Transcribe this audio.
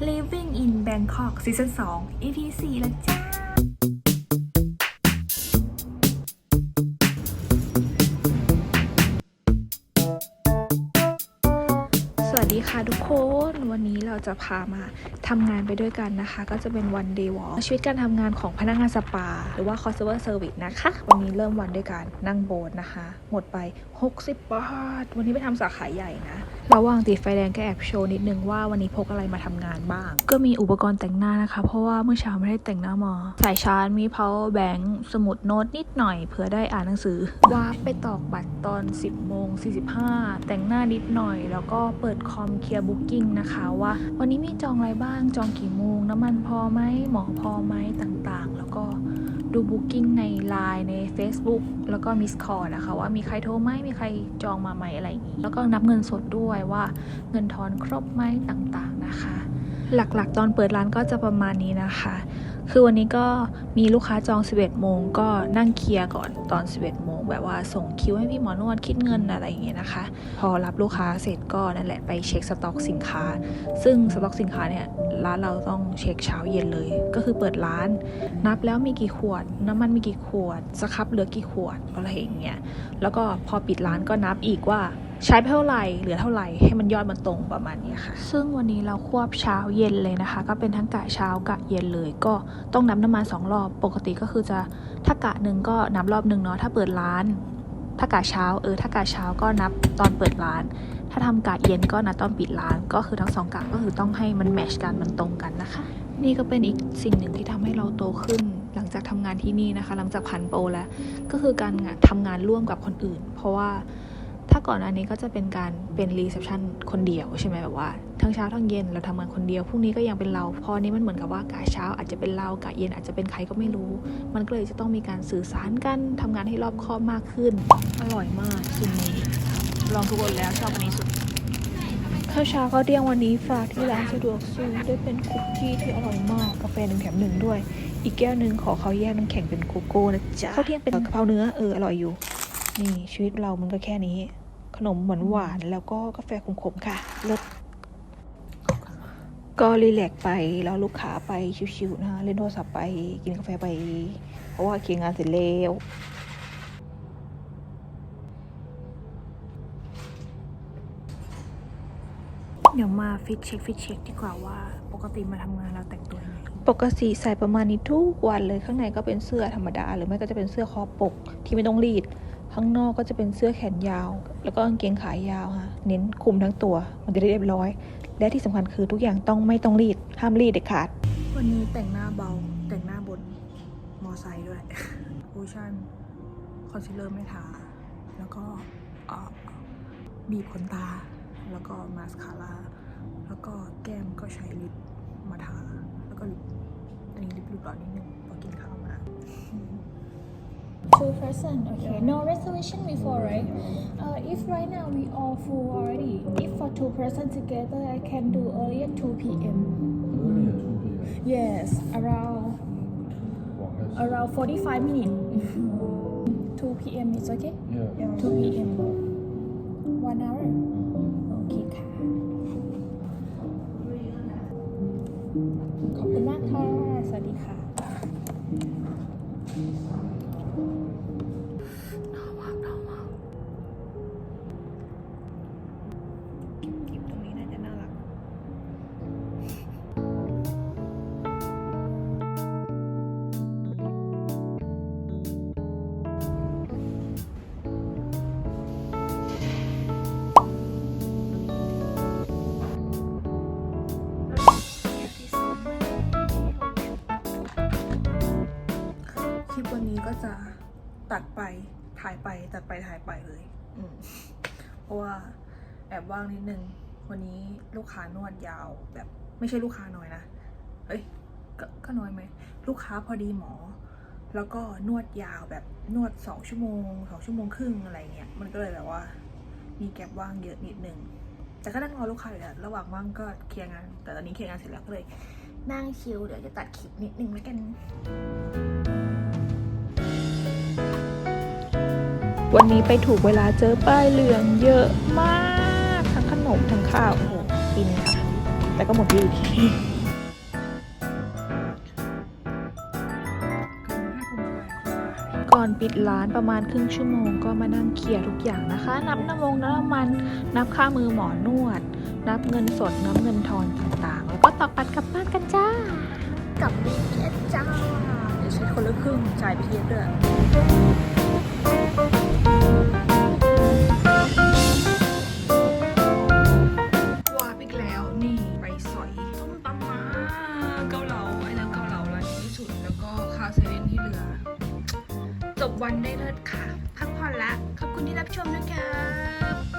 Living in Bangkok ซีซั่น2 EP 4แล้วจ้า สวัสดีค่ะทุกคนวันนี้เราจะพามาทำงานไปด้วยกันนะคะ ก็จะเป็นวันเดย์วอลชีวิตการทำงานของพนักงานสปา หรือว่า customer service นะคะ วันนี้เริ่มวันด้วยการนั่งโบสนะคะ หมดไป 60 บาท วันนี้ไปทำสาขาใหญ่นะระหว่างติดไฟแดงก็แอบโชว์นิดนึงว่าวันนี้พกอะไรมาทำงานบ้าง ก็มีอุปกรณ์แต่งหน้านะคะ เพราะว่าเมื่อเช้าไม่ได้แต่งหน้ามาสายชาร์จมี power bank สมุดโน้ตนิดหน่อยเผื่อได้อ่านหนังสือวาไปตอกบัตรตอน 10โมง45แต่งหน้านิดหน่อย แล้วก็เปิดคอมเคลียร์บุ๊กิ้งนะคะว่าวันนี้มีจองอะไรบ้างจองกี่โมง น้ำมันพอไหมหมอพอไหมต่างๆ แล้วก็ดูบุ๊กิ้งใน Line ใน Facebook แล้วก็มิสคอร์นะคะว่ามีใครโทรไหมมีใครจองมาไหมอะไรอย่างนี้แล้วก็นับเงินสดด้วยว่าเงินทอนครบไหมต่างๆนะคะ หลักๆ ตอนเปิดร้านก็จะประมาณนี้นะคะ คือวันนี้ก็มีลูกค้าจอง 11 โมงก็นั่งเคลียร์ก่อนตอน 11 โมง แบบว่าส่งคิวให้พี่หมอนวดคิดเงินอะไรอย่างเงี้ยนะคะ พอรับลูกค้าเสร็จก็นั่นแหละไปเช็คสต็อกสินค้า ซึ่งสต็อกสินค้าเนี่ยร้านเราต้องเช็คเช้าเย็นเลย ก็คือเปิดร้าน นับแล้วมีกี่ขวด น้ำมันมีกี่ขวดสครับเหลือกี่ขวดอะไรอย่างเงี้ยแล้วก็พอปิดร้านก็นับอีกว่าใช้ไปเท่าไหร่เหลือเท่าไหร่ให้มันยอดมันตรงประมาณนี้ค่ะ ซึ่งวันนี้เราควบเช้าเย็นเลยนะคะ ก็เป็นทั้งกะเช้ากะเย็นเลย ก็ต้องนับน้ำมันสองรอบปกติก็คือจะถ้ากะหนึ่งก็นับรอบหนึ่งเนาะถ้าเปิดร้าน ถ้ากะเช้าเออถ้ากะเช้าก็นับตอนเปิดร้าน ถ้าทำกะเย็นก็นับตอนปิดร้าน ก็คือทั้งสองกะก็คือต้องให้มันแมชกันมันตรงกันนะคะ นี่ก็เป็นอีกสิ่งหนึ่งที่ทำให้เราโตขึ้นหลังจากทำงานที่นี่นะคะ หลังจากผ่านโปรแล้วก็คือการงานทำงานร่วมกับคนอื่น เพราะว่า ถ้าก่อนอันนี้ก็จะเป็นการเป็นรีเซพชันคนเดียวใช่ไหมแบบว่า ทั้งเช้าทั้งเย็นเราทำงานคนเดียวพรุ่งนี้ก็ยังเป็นเรา พอนี้มันเหมือนกับว่ากะเช้าอาจจะเป็นเรากะเย็นอาจจะเป็นใครก็ไม่รู้ มันก็เลยจะต้องมีการสื่อสารกันทำงานให้รอบคอบมากขึ้น อร่อยมากสิ่งนี้ลองทุกคนแล้วชอบอันนี้สุดข้าวเช้าข้าวเที่ยงวันนี้ฝากที่ร้านสะดวกซื้อด้วยเป็นคุกกี้ที่อร่อยมากกาแฟหนึ่งแถมหนึ่งด้วย อีกแก้วหนึ่งขอเขาแยกน้ำแข็งเป็นโกโก้นะจ๊ะข้าวเที่ยงเป็นกะเพราเนื้อเอออร่อยอยู่นี่ชีวิตเรามันก็แค่นี้ ขนมหวานหวานๆแล้วก็กาแฟขมๆค่ะเลิศก็รีแลกซ์ไปแล้วลูกค้าไปชิวๆนะคะเล่นโทรศัพท์ไปกินกาแฟไป เพราะว่าเคลียร์งานเสร็จแล้วเดี๋ยวมาฟิตเช็คฟิตเช็คดีกว่าว่า ปกติมาทำงานเราแต่งตัวยังไงปกติใส่ประมาณนี้ทุกวันเลยข้างในก็เป็นเสื้อธรรมดา หรือไม่ก็จะเป็นเสื้อคอปกที่ไม่ต้องรีด ข้างนอกก็จะเป็นเสื้อแขนยาว แล้วก็กางเกงขายาวค่ะ เน้นคุมทั้งตัว มันจะได้เรียบร้อย และที่สำคัญคือทุกอย่างต้องไม่ต้องรีด ห้ามรีดเด็ดขาด วันนี้แต่งหน้าเบา แต่งหน้าบนมอไซค์ด้วยคูชั่น คอนซีลเลอร์ไม่ทา แล้วก็บีบขนตา แล้วก็มาสคาร่า แล้วก็แก้มก็ใช้ลิปมาทา แล้วก็ลิปอันนี้ลิปรูปหล่อนิดนึงพอกินข้าวมา Two person, okay. No reservation before, right? Uh, if right now we all full already, if for two person together, I can do earlier 2 p.m. Earlier two p.m. Yes, around around 45 minutes. 2 p.m. is okay? Yeah. 2 p.m. One hour. Okay ลิปวันนี้ก็จะตัดไปถ่ายไปตัดไปถ่ายไปเลย อืมเพราะว่าแอบว่างนิดนึง วันนี้ลูกค้านวดยาวแบบไม่ใช่ลูกค้าน้อยนะเฮ้ยกก็น้อยไหม ลูกค้าพอดีหมอ แล้วก็นวดยาวแบบนวดสองชั่วโมงสองชั่วโมงครึ่งอะไรเงี้ย มันก็เลยแบบว่า มีแก็บว่างเยอะนิดนึง แต่ก็นั่งรอลูกค้าอยู่แหละระหว่างว่างก็เคลียร์งาน แต่ตอนนี้เคลียร์งานเสร็จแล้วก็เลยนั่งชิลเดี๋ยวจะตัดคลิปนิดนึงแล้วกัน วันนี้ไปถูกเวลาเจอป้ายเหลืองเยอะมาก ทั้งขนมทั้งข้าวโอ้โหกินค่ะ แต่ก็หมดดีก่อนปิดร้านประมาณครึ่งชั่วโมงก็มานั่งเคลียร์ทุกอย่างนะคะ นับน้ำมงน้ำมัน นับค่ามือหมอนวด นับเงินสดนับเงินทอนต่างๆ แล้วก็ตอกปัดกลับบ้านกันจ้ากลับ BTS จ้า ใช้คนละครึ่งจ่าย BTS ด้วยวาบอีกแล้วนี่ไปสอยต้มตำมาเกาเหลาไอ้น้ำเกาเหลาร้านนี้ที่สุดแล้วก็คาเซเว่นที่เหลือ จบวันได้เลิศค่ะ พักผ่อนละ ขอบคุณที่รับชมนะครับ